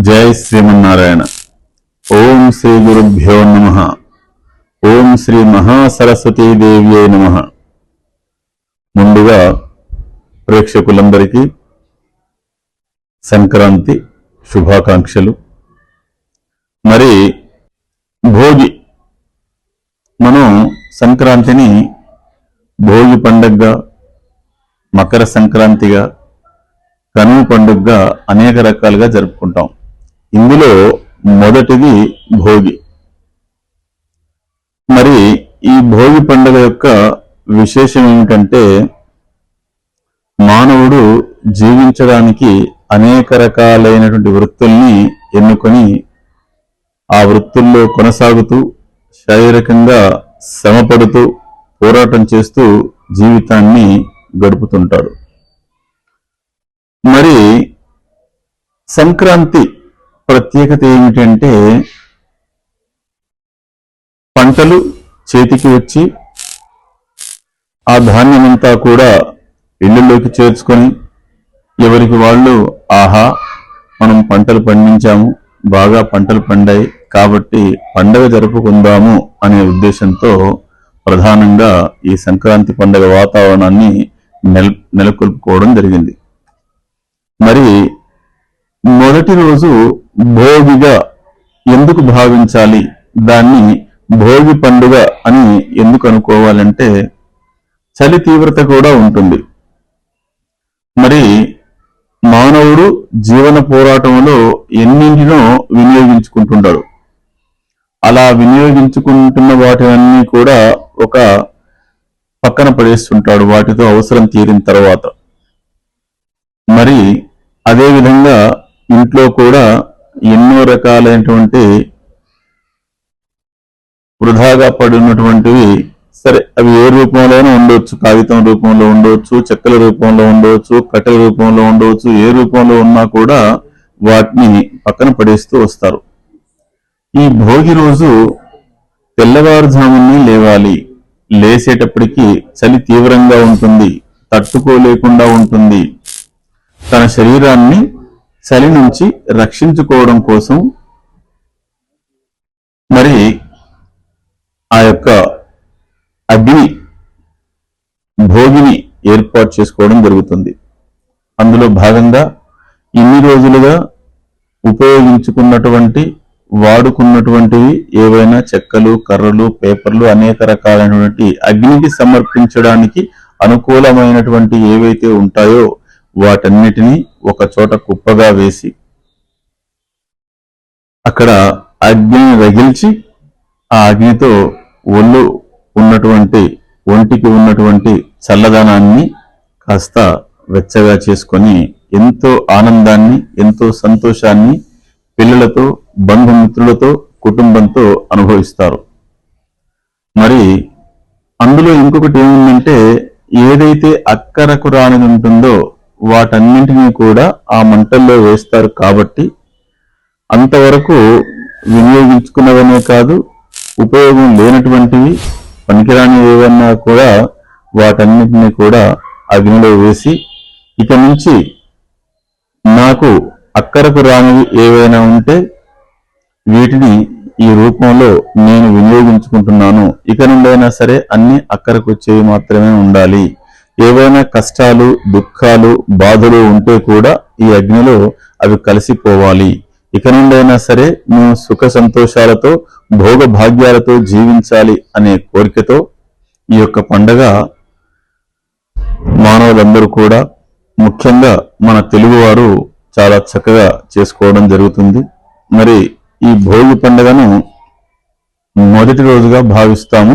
జై శ్రీమన్నారాయణ. ఓం శ్రీ గురుభ్యో నమ. ఓం శ్రీ మహాసరస్వతీ నమ. ముందుగా ప్రేక్షకులందరికీ సంక్రాంతి శుభాకాంక్షలు. మరి భోగి. మనం సంక్రాంతిని భోగి పండగగా మకర సంక్రాంతిగా కనుమ పండుగగా అనేక రకాలుగా జరుపుకుంటాం. ఇందులో మొదటిది భోగి. మరి ఈ భోగి పండుగ యొక్క విశేషం ఏమిటంటే మానవుడు జీవించడానికి అనేక రకాలైనటువంటి వృత్తుల్ని ఎన్నుకొని ఆ వృత్తుల్లో కొనసాగుతూ శారీరకంగా శ్రమపడుతూ పోరాటం చేస్తూ జీవితాన్ని గడుపుతుంటాడు. మరి సంక్రాంతి ప్రత్యేకత ఏమిటంటే పంటలు చేతికి వచ్చి ఆ ధాన్యమంతా కూడా ఇళ్ళల్లోకి చేర్చుకొని ఎవరికి వాళ్ళు ఆహా మనం పంటలు పండించాము బాగా పంటలు పండాయి కాబట్టి పండగ జరుపుకుందాము అనే ఉద్దేశంతో ప్రధానంగా ఈ సంక్రాంతి పండగ వాతావరణాన్ని నెల నెలకొల్పుకోవడం జరిగింది. మరి మొదటి రోజు భోగిగా ఎందుకు భావించాలి? దాన్ని భోగి పండుగ అని ఎందుకు అనుకోవాలంటే చలి తీవ్రత కూడా ఉంటుంది. మరి మానవుడు జీవన పోరాటంలో ఎన్నింటినో వినియోగించుకుంటుంటాడు. అలా వినియోగించుకుంటున్న వాటివన్నీ కూడా ఒక పక్కన పడేస్తుంటాడు వాటితో అవసరం తీరిన తర్వాత. మరి అదే విధంగా ఇంట్లో కూడా ఎన్నో రకాలైనటువంటి వృధాగా పడినటువంటివి సరే అవి ఏ రూపంలోనూ ఉండవచ్చు కాగితం రూపంలో ఉండవచ్చు చెక్కల రూపంలో ఉండవచ్చు కట్టెల రూపంలో ఉండవచ్చు ఏ రూపంలో ఉన్నా కూడా వాటిని పక్కన పడేస్తూ వస్తారు. ఈ భోగి రోజు తెల్లవారుజాముని లేవాలి. లేసేటప్పటికి చలి తీవ్రంగా ఉంటుంది తట్టుకోలేకుండా ఉంటుంది. తన శరీరాన్ని చలి నుంచి రక్షించుకోవడం కోసం మరి ఆ యొక్క అగ్ని భోగిని ఏర్పాటు చేసుకోవడం జరుగుతుంది. అందులో భాగంగా ఇన్ని రోజులుగా ఉపయోగించుకున్నటువంటి వాడుకున్నటువంటివి ఏవైనా చెక్కలు కర్రలు పేపర్లు అనేక రకాలైనటువంటి అగ్నికి సమర్పించడానికి అనుకూలమైనటువంటి ఏవైతే ఉంటాయో వాటన్నిటినీ ఒక చోట కుప్పగా వేసి అక్కడ అగ్నిని రగిల్చి ఆ అగ్నితో ఒళ్ళు ఉన్నటువంటి ఒంటికి ఉన్నటువంటి చల్లదనాన్ని కాస్త వెచ్చగా చేసుకొని ఎంతో ఆనందాన్ని ఎంతో సంతోషాన్ని పిల్లలతో బంధుమిత్రులతో కుటుంబంతో అనుభవిస్తారు. మరి అందులో ఇంకొకటి ఏముందంటే ఏదైతే అక్కరకు రానిది ఉంటుందో వాటన్నింటినీ కూడా ఆ మంటల్లో వేస్తారు కాబట్టి అంతవరకు వినియోగించుకున్నవనే కాదు ఉపయోగం లేనటువంటివి పనికిరాని ఏవన్నా కూడా వాటన్నింటినీ కూడా అగ్నిలో వేసి ఇక నుంచి నాకు అక్కరకు రానివి ఏవైనా ఉంటే వీటిని ఈ రూపంలో నేను వినియోగించుకుంటున్నాను. ఇక నుండైనా సరే అన్ని అక్కరకు వచ్చేవి మాత్రమే ఉండాలి. ఏవైనా కష్టాలు దుఃఖాలు బాధలు ఉంటే కూడా ఈ అగ్నిలో అవి కలిసిపోవాలి. ఇక నుండైనా సరే మేము సుఖ సంతోషాలతో భోగ భాగ్యాలతో జీవించాలి అనే కోరికతో ఈ యొక్క పండగ మానవులందరూ కూడా ముఖ్యంగా మన తెలుగువారు చాలా చక్కగా చేసుకోవడం జరుగుతుంది. మరి ఈ భోగి పండుగను మొదటి రోజుగా భావిస్తాము.